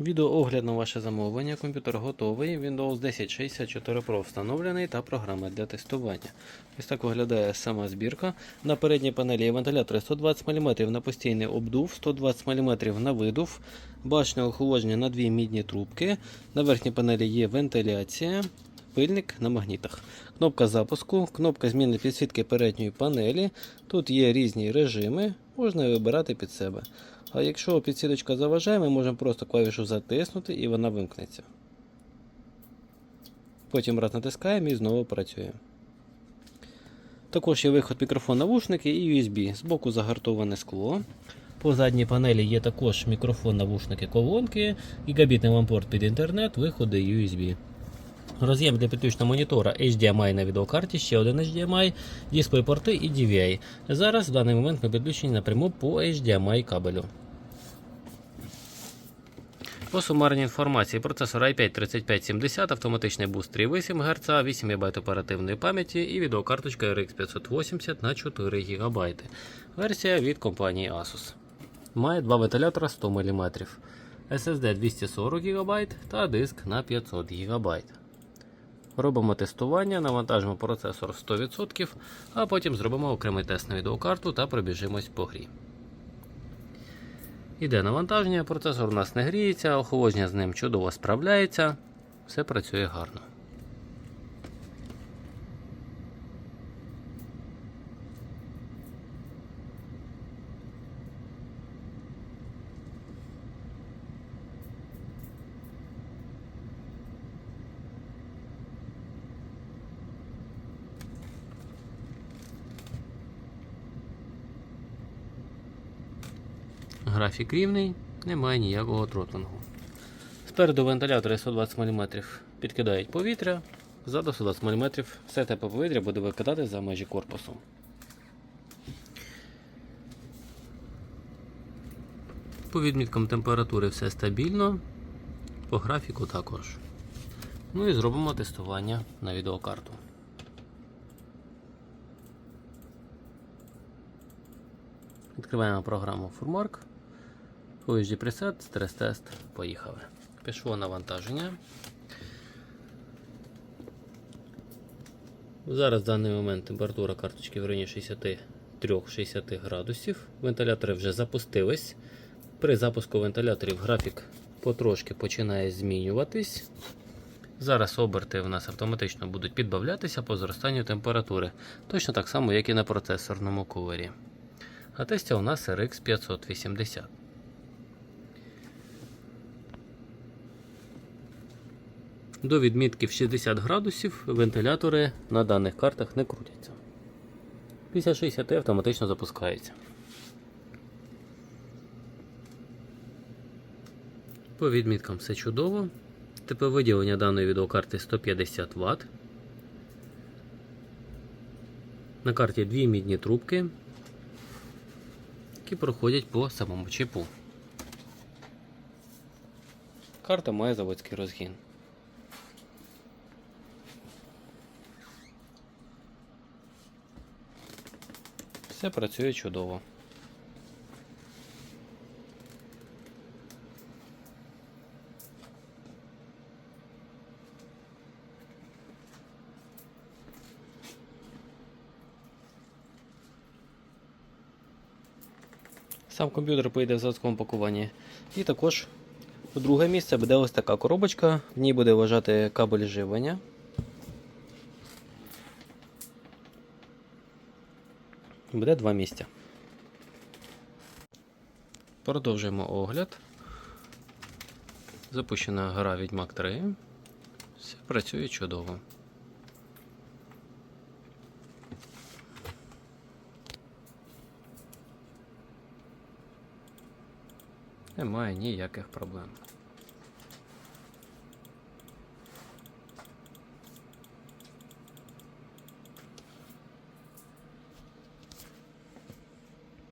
Відеоогляд на ваше замовлення. Комп'ютер готовий. Windows 10 64 Pro встановлений та програма для тестування. Ось так виглядає сама збірка. На передній панелі є вентилятори 120 мм на постійний обдув, 120 мм на видув, башня охолодження на дві мідні трубки. На верхній панелі є вентиляція. Пильник на магнітах. Кнопка запуску, кнопка зміни підсвітки передньої панелі. Тут є різні режими, можна вибирати під себе. А якщо підсвіточка заважає, ми можемо просто клавішу затиснути і вона вимкнеться. Потім раз натискаємо і знову працює. Також є виход мікрофон навушники і USB. Збоку загартоване скло. По задній панелі є також мікрофон навушники колонки, гігабітний лампорт під інтернет, виходи USB. Роз'єм для підключення монітора HDMI на відеокарті, ще один HDMI, DisplayPorти і DVI. Зараз в даний момент ми підключені напряму по HDMI кабелю. По сумарній інформації процесор i5 3570, автоматичний буст 3,8 Гц, 8 ГБ оперативної пам'яті і відеокарточка RX 580 на 4 ГБ. Версія від компанії Asus. Має два вентилятора 100 мм, SSD 240 ГБ та диск на 500 ГБ. Робимо тестування, навантажимо процесор 100%, а потім зробимо окремий тест на відеокарту та пробіжимось по грі. Іде навантаження, процесор у нас не гріється, охолодження з ним чудово справляється, все працює гарно. Графік рівний, немає ніякого тротлингу. Спереду вентилятори 120 мм підкидають повітря, ззаду 120 мм все тепле повітря буде викидати за межі корпусу. По відміткам температури все стабільно, по графіку також. Ну і зробимо тестування на відеокарту. Відкриваємо програму FurMark. OSG пресет, стрес-тест, поїхали. Пішло навантаження. Зараз в даний момент температура карточки в районі 63-60 градусів. Вентилятори вже запустились. При запуску вентиляторів графік потрошки починає змінюватись. Зараз оберти в нас автоматично будуть підбавлятися по зростанню температури, точно так само, як і на процесорному кулері. А тестя у нас RX580. До відмітки в 60 градусів вентилятори на даних картах не крутяться. Після 60 автоматично запускається. По відміткам все чудово. Тепер виділення даної відеокарти 150 Вт. На карті дві мідні трубки, які проходять по самому чіпу. Карта має заводський розгін. Все працює чудово. Сам комп'ютер поїде в заводському пакуванні. І також у друге місце буде ось така коробочка, в ній буде лежати кабель живлення. Буде два місця. Продовжуємо огляд. Запущена гра Відьмак 3. Все працює чудово. Немає ніяких проблем.